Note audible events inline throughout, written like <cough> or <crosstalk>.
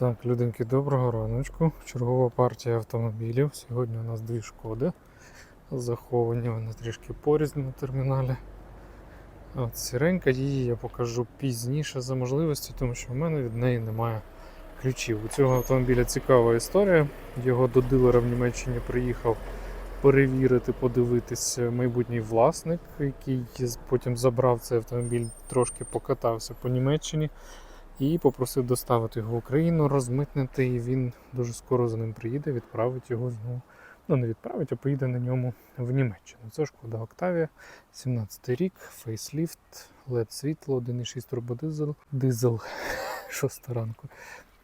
Так, людинки, доброго раночку. Чергова партія автомобілів. Сьогодні у нас дві шкоди. Заховані вони трішки порізні на терміналі. От сіренька, її я покажу пізніше за можливості, тому що в мене від неї немає ключів. У цього автомобіля цікава історія. Його до дилера в Німеччині приїхав перевірити, подивитися майбутній власник, який потім забрав цей автомобіль, трошки покатався по Німеччині і попросив доставити його в Україну, розмитнити, і він дуже скоро за ним приїде, відправить його знову. Ну, не відправить, а поїде на ньому в Німеччину. Це шкода Октавія, 17 рік, фейсліфт, LED світло, 1,6 турбодизель, дизель 6 <laughs> ранку.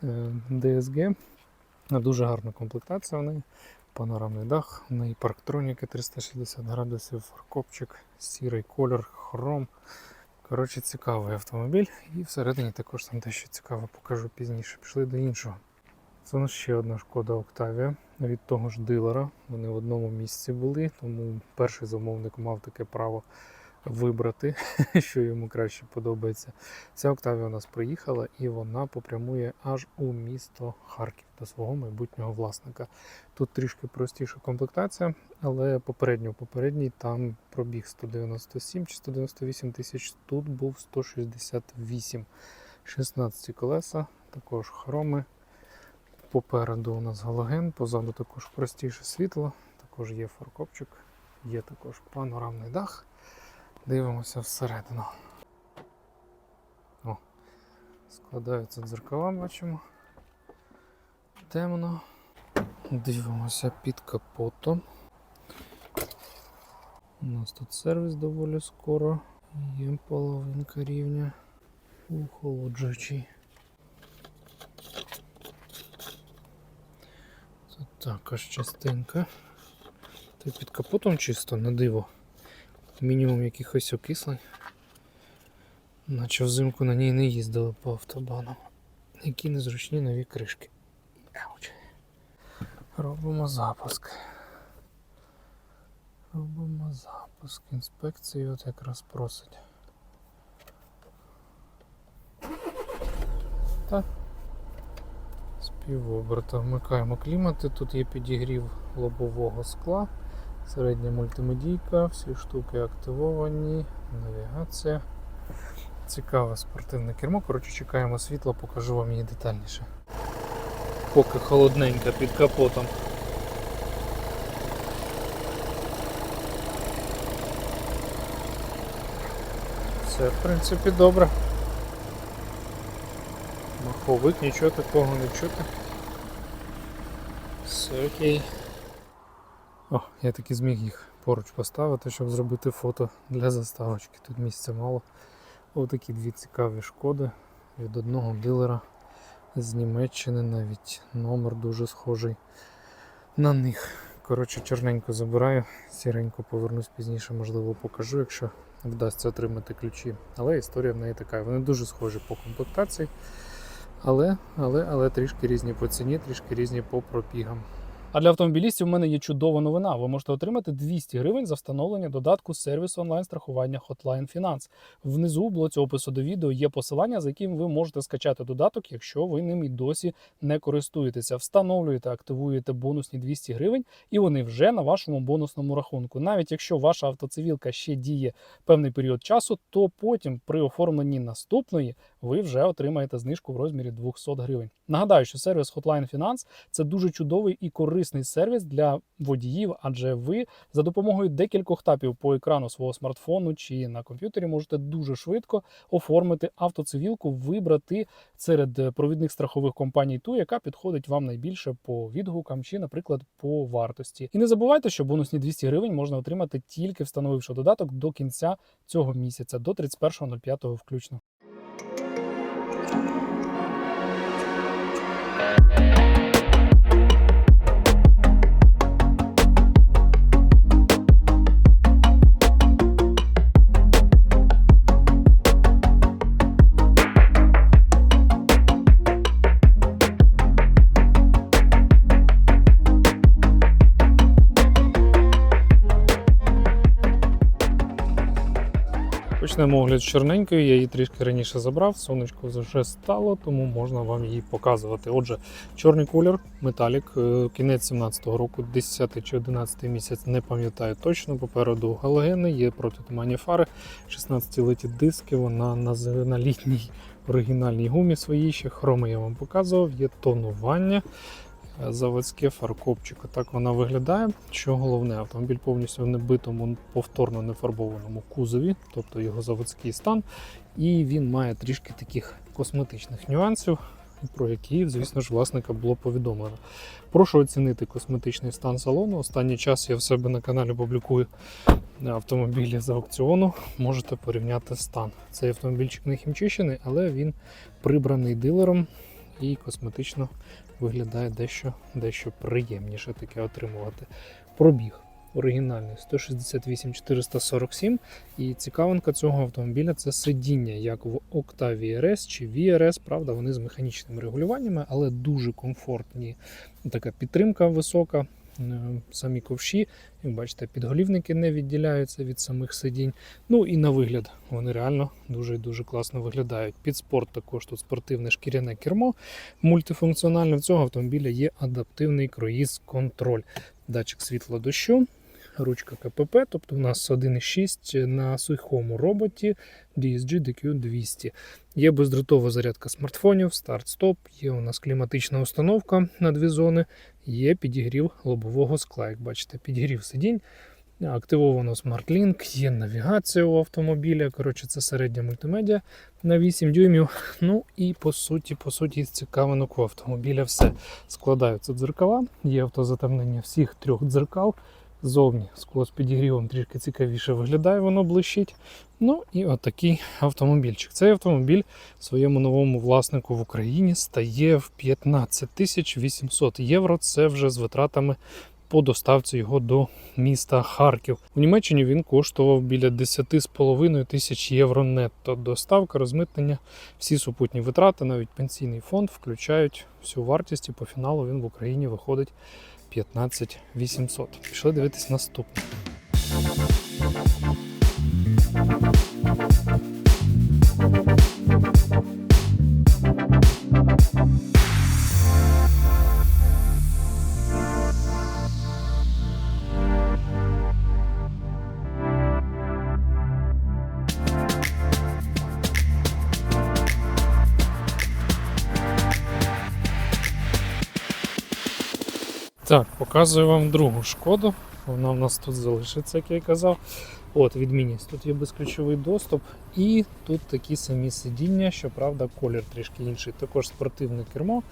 Е, DSG. Дуже гарна комплектація в неї. Панорамний дах, в неї парктроніки 360 градусів, фаркопчик, сірий колір, хром. Коротше, цікавий автомобіль. І всередині також там дещо цікаве покажу пізніше. Пішли до іншого. Це у нас ще одна шкода Октавія від того ж дилера. Вони в одному місці були, тому перший замовник мав таке право вибрати, <laughs> що йому краще подобається. Ця Октавія у нас приїхала і вона попрямує аж у місто Харків до свого майбутнього власника. Тут трішки простіша комплектація, але попередньо попередній там пробіг 197 чи 198 тисяч, тут був 168. 16 колеса, також хроми. Попереду у нас галоген, позаду також простіше світло, також є фаркопчик, є також панорамний дах. Дивимося всередину. О, складаються дзеркала, бачимо. Темно. Дивимося під капотом. У нас тут сервіс доволі скоро. Є половинка рівня. Охолоджуючий. Тут також частинка. Та під капотом чисто на диво. Мінімум якихось окислень. Наче взимку на ній не їздили по автобану. Які незручні нові кришки. Робимо запуск. Робимо запуск. Інспекції от якраз просить. Так. Співоберта. Вмикаємо клімати. Тут є підігрів лобового скла. Середня мультимедійка, всі штуки активовані, навігація. Цікаве спортивне кермо. Коротше, чекаємо світла, покажу вам її детальніше. Поки холодненько під капотом. Все, в принципі, добре. Маховик, нічого такого не чути. Все окей. О, я таки зміг їх поруч поставити, щоб зробити фото для заставочки. Тут місця мало. Отакі дві цікаві шкоди від одного дилера з Німеччини, навіть номер дуже схожий на них. Коротше, чорненько забираю, сіренько повернусь пізніше, можливо, покажу, якщо вдасться отримати ключі. Але історія в неї така. Вони дуже схожі по комплектації, але, але, але трішки різні по ціні, трішки різні по пробігам. А для автомобілістів в мене є чудова новина. Ви можете отримати 200 гривень за встановлення додатку сервісу онлайн-страхування Hotline Finance. Внизу у блоці опису до відео є посилання, за яким ви можете скачати додаток, якщо ви ним і досі не користуєтеся. Встановлюєте, активуєте бонусні 200 гривень, і вони вже на вашому бонусному рахунку. Навіть якщо ваша автоцивілка ще діє певний період часу, то потім при оформленні наступної ви вже отримаєте знижку в розмірі 200 гривень. Нагадаю, що сервіс Hotline Finance – це дуже чудовий і корисний сервіс для водіїв, адже ви за допомогою декількох тапів по екрану свого смартфону чи на комп'ютері можете дуже швидко оформити автоцивілку, вибрати серед провідних страхових компаній ту, яка підходить вам найбільше по відгукам чи, наприклад, по вартості. І не забувайте, що бонусні 200 гривень можна отримати тільки встановивши додаток до кінця цього місяця, до 31.05 включно. Thank you. Почнемо огляд з чорненької, я її трішки раніше забрав, сонечко вже стало, тому можна вам її показувати. Отже, чорний колір, металік, е, кінець 17-го року, 10 чи 11 місяць, не пам'ятаю точно. Попереду галогени, є протитуманні фари, 16-леті диски, вона на, на літній оригінальній гумі своїй ще хроми я вам показував, є тонування. Заводське фаркопчик. Так вона виглядає. Що головне, автомобіль повністю в небитому, повторно нефарбованому кузові, тобто його заводський стан. І він має трішки таких косметичних нюансів, про які, звісно ж, власника було повідомлено. Прошу оцінити косметичний стан салону. Останній час я в себе на каналі публікую автомобілі з аукціону. Можете порівняти стан. Цей автомобільчик не хімчищений, але він прибраний дилером і косметично виглядає дещо, дещо приємніше таке отримувати. Пробіг оригінальний 168 447. І цікавинка цього автомобіля це сидіння, як в Octavia RS чи VRS. Правда, вони з механічними регулюваннями, але дуже комфортні. Така підтримка висока. Е, Самі ковші, як бачите, підголівники не відділяються від самих сидінь. Ну і на вигляд вони реально дуже дуже класно виглядають. Під спорт також тут спортивне шкіряне кермо мультифункціональне. В цього автомобіля є адаптивний круїз-контроль, датчик світла дощу, ручка КПП, тобто у нас 1.6 на сухому роботі DSG DQ200. Є бездротова зарядка смартфонів, старт-стоп, є у нас кліматична установка на дві зони, є підігрів лобового скла. Як бачите, підігрів сидінь. Активовано SmartLink, є навігація у автомобіля. Коротше, це середня мультимедіа на 8 дюймів. Ну і по суті, по суті, з цікавинок у автомобіля все. Складаються дзеркала, є автозатемнення всіх трьох дзеркал. Зовні скло з підігрівом трішки цікавіше виглядає, воно блищить. Ну і отакий автомобільчик. Цей автомобіль своєму новому власнику в Україні стає в 15 тисяч 800 євро. Це вже з витратами по доставці його до міста Харків. У Німеччині він коштував біля 10,5 тисяч євро нетто. Доставка, розмитнення, всі супутні витрати, навіть пенсійний фонд включають всю вартість і по фіналу він в Україні виходить 15 800. Пішли дивитись наступне. Так, показую вам другу шкоду. Вона в нас тут залишиться, як я й казав. От, відмінність. Тут є безключовий доступ, і тут такі самі сидіння, щоправда, колір трішки інший. Також спортивне кермо.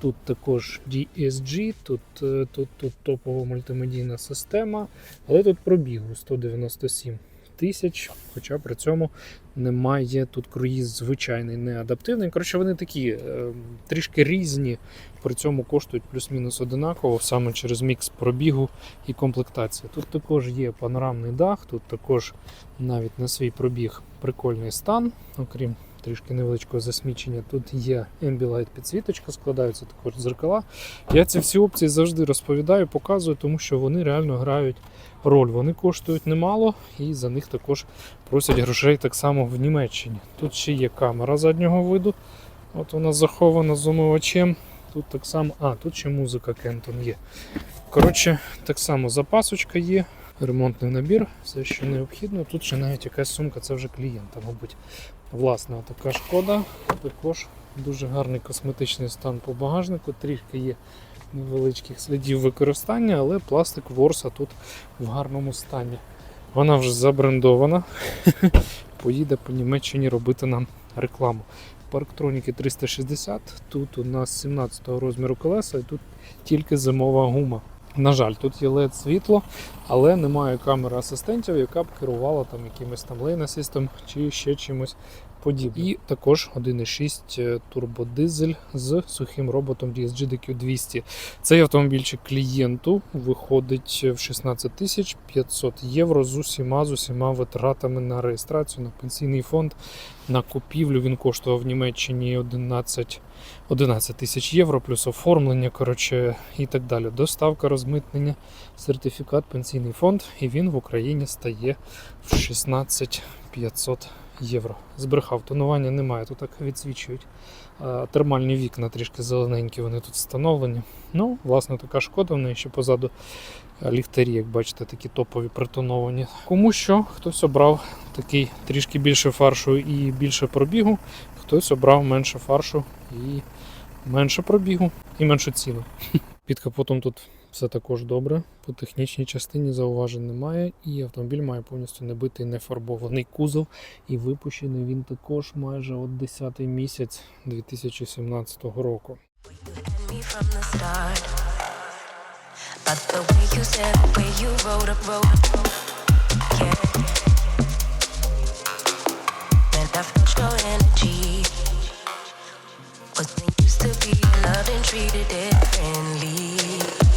Тут також DSG, тут, е, тут, тут топова мультимедійна система, але тут пробігу 197 тисяч, хоча при цьому немає тут круїз звичайний, не адаптивний. Коротше, вони такі е, трішки різні, при цьому коштують плюс-мінус одинаково, саме через мікс пробігу і комплектації. Тут також є панорамний дах, тут також навіть на свій пробіг прикольний стан, окрім трішки невеличкого засмічення. Тут є Ambilight підсвіточка, складаються також дзеркала. Я ці всі опції завжди розповідаю, показую, тому що вони реально грають роль. Вони коштують немало і за них також просять грошей так само в Німеччині. Тут ще є камера заднього виду. От вона захована з омивачем. Тут так само, а, тут ще музика Кентон є. Коротше, так само запасочка є, ремонтний набір, все, що необхідно. Тут ще навіть якась сумка, це вже клієнта, мабуть. Власне, така шкода. Також дуже гарний косметичний стан по багажнику, трішки є невеличких слідів використання, але пластик ворса тут в гарному стані. Вона вже забрендована. <laughs> Поїде по Німеччині робити нам рекламу. Парктроніки 360, тут у нас 17-го розміру колеса і тут тільки зимова гума. На жаль, тут є LED світло, але немає камери асистентів, яка б керувала там якимось там lane assistant чи ще чимось подібне. І також 1,6 турбодизель з сухим роботом DSG DQ200. Цей автомобільчик клієнту виходить в 16 тисяч 500 євро з усіма з усіма витратами на реєстрацію на пенсійний фонд. На купівлю він коштував в Німеччині 11 11 тисяч євро, плюс оформлення, коротше, і так далі. Доставка, розмитнення, сертифікат, пенсійний фонд, і він в Україні стає в 16 500 євро. Збрехав, тонування немає, тут так відсвічують. Термальні вікна трішки зелененькі, вони тут встановлені. Ну, власне, така шкода, в неї ще позаду ліхтарі, як бачите, такі топові притоновані. Кому що, хтось обрав такий трішки більше фаршу і більше пробігу, хтось обрав менше фаршу і менше пробігу і меншу ціну. <laughs> Під капотом тут все також добре. По технічній частині зауважень немає, і автомобіль має повністю небитий нефарбований кузов. І випущений він також майже от 10 місяць 2017 року. Was used to be loved and treated differently.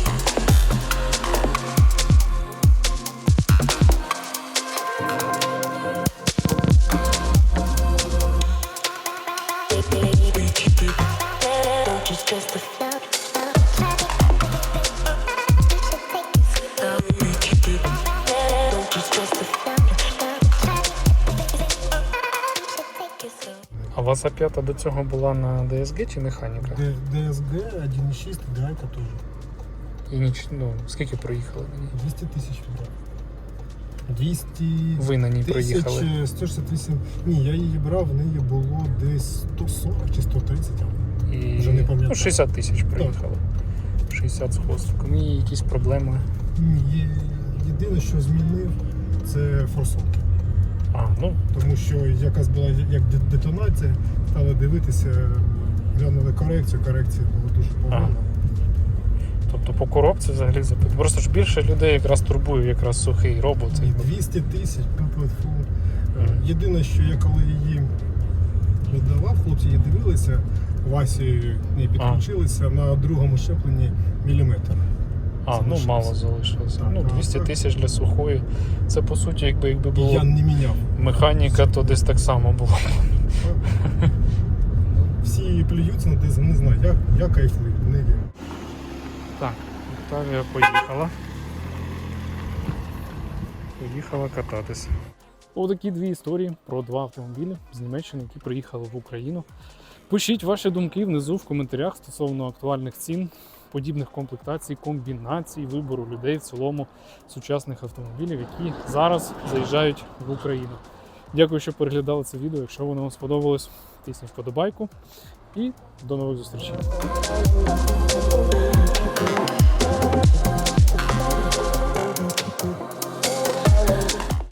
А у А5 до цього була на DSG чи механіка? ДСГ 1.6 гайка тоже. І ніч, ну, скільки проїхали на ній? 200 тисяч вибрав. 200 Ви на ній проїхали. 168. Ні, я її брав, в неї було десь 140 чи 130. І... Вже не пам'ятаю. Ну, 60 тисяч проїхали. 60 з хвостиком. І якісь проблеми. Ні, є- єдине, що змінив, це форсунки. А, ну, Тому що якась була як детонація, стали дивитися, глянули корекцію, корекція була дуже погана. тобто по коробці взагалі запит. Просто ж більше людей якраз турбує якраз сухий робот. І 200 тисяч по платформу. Мгм. Єдине, що я коли її віддавав, хлопці її дивилися, Васі не підключилися на другому щепленні міліметр. А, ну мало залишилося. Ну, 200 тисяч для сухої. Це по суті, якби, якби було я не міняв. механіка, то десь так само було. Всі плюються на дизель, не знаю, я, я кайфую, не вірю. Так, Віктавія поїхала. Поїхала кататися. Отакі дві історії про два автомобілі з Німеччини, які приїхали в Україну. Пишіть ваші думки внизу в коментарях стосовно актуальних цін, подібних комплектацій, комбінацій, вибору людей в цілому сучасних автомобілів, які зараз заїжджають в Україну. Дякую, що переглядали це відео. Якщо воно вам сподобалось, тисніть вподобайку і до нових зустрічей.